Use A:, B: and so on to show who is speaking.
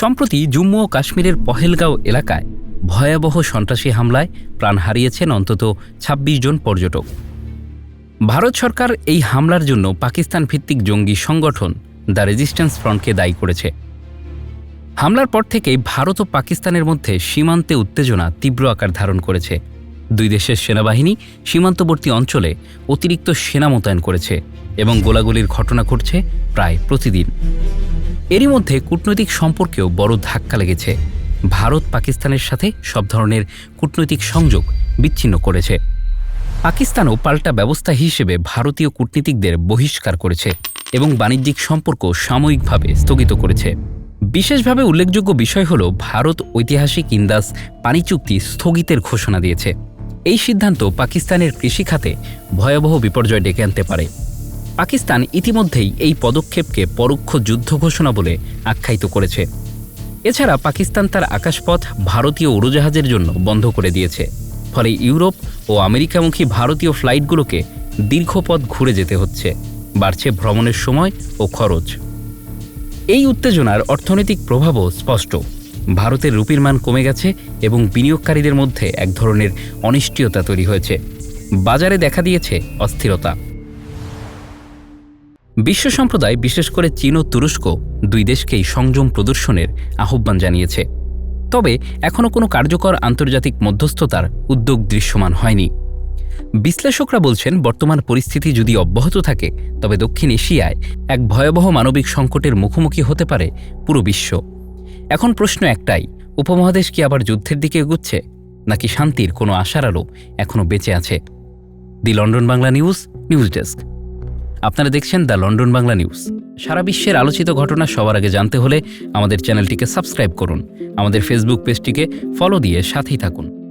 A: সম্প্রতি জম্মু ও কাশ্মীরের পহেলগাঁও এলাকায় ভয়াবহ সন্ত্রাসী হামলায় প্রাণ হারিয়েছেন অন্তত ২৬ জন পর্যটক। ভারত সরকার এই হামলার জন্য পাকিস্তান ভিত্তিক জঙ্গি সংগঠন দ্য রেজিস্ট্যান্স ফ্রন্টকে দায়ী করেছে। হামলার পর থেকেই ভারত ও পাকিস্তানের মধ্যে সীমান্তে উত্তেজনা তীব্র আকার ধারণ করেছে। দুই দেশের সেনাবাহিনী সীমান্তবর্তী অঞ্চলে অতিরিক্ত সেনা মোতায়েন করেছে এবং গোলাগুলির ঘটনা ঘটছে প্রায় প্রতিদিন। এরই মধ্যে কূটনৈতিক সম্পর্কেও বড় ধাক্কা লেগেছে। ভারত পাকিস্তানের সাথে সব ধরনের কূটনৈতিক সংযোগ বিচ্ছিন্ন করেছে। পাকিস্তানও পাল্টা ব্যবস্থা হিসেবে ভারতীয় কূটনীতিকদের বহিষ্কার করেছে এবং বাণিজ্যিক সম্পর্ক সাময়িকভাবে স্থগিত করেছে। বিশেষভাবে উল্লেখযোগ্য বিষয় হল, ভারত ঐতিহাসিক ইন্দাস পানি চুক্তি স্থগিতের ঘোষণা দিয়েছে। এই সিদ্ধান্ত পাকিস্তানের কৃষিখাতে ভয়াবহ বিপর্যয় ডেকে আনতে পারে। পাকিস্তান ইতিমধ্যেই এই পদক্ষেপকে পরোক্ষ যুদ্ধ ঘোষণা বলে আখ্যায়িত করেছে। এছাড়া পাকিস্তান তার আকাশপথ ভারতীয় উড়োজাহাজের জন্য বন্ধ করে দিয়েছে। ফলে ইউরোপ ও আমেরিকামুখী ভারতীয় ফ্লাইটগুলোকে দীর্ঘ পথ ঘুরে যেতে হচ্ছে। বাড়ছে ভ্রমণের সময় ও খরচ। এই উত্তেজনার অর্থনৈতিক প্রভাবও স্পষ্ট। ভারতের রুপির মান কমে গেছে এবং বিনিয়োগকারীদের মধ্যে এক ধরনের অনিশ্চয়তা তৈরি হয়েছে। বাজারে দেখা দিয়েছে অস্থিরতা। বিশ্ব সম্প্রদায়, বিশেষ করে চীন ও তুরস্ক, দুই দেশকেই সংযম প্রদর্শনের আহ্বান জানিয়েছে। তবে এখনও কোনো কার্যকর আন্তর্জাতিক মধ্যস্থতার উদ্যোগ দৃশ্যমান হয়নি। বিশ্লেষকরা বলছেন, বর্তমান পরিস্থিতি যদি অব্যাহত থাকে, তবে দক্ষিণ এশিয়ায় এক ভয়াবহ মানবিক সংকটের মুখোমুখি হতে পারে পুরো বিশ্ব। এখন প্রশ্ন একটাই, উপমহাদেশ কি আবার যুদ্ধের দিকে এগুচ্ছে, নাকি শান্তির কোনো আশার আলো এখনও বেঁচে আছে? The London Bangla news news desk. আপনারা দেখছেন দ্য লন্ডন বাংলা নিউজ। সারা বিশ্বের আলোচিত ঘটনা সবার আগে জানতে হলে আমাদের চ্যানেলটিকে সাবস্ক্রাইব করুন। আমাদের ফেসবুক পেজটিকে ফলো দিয়ে সাথেই থাকুন।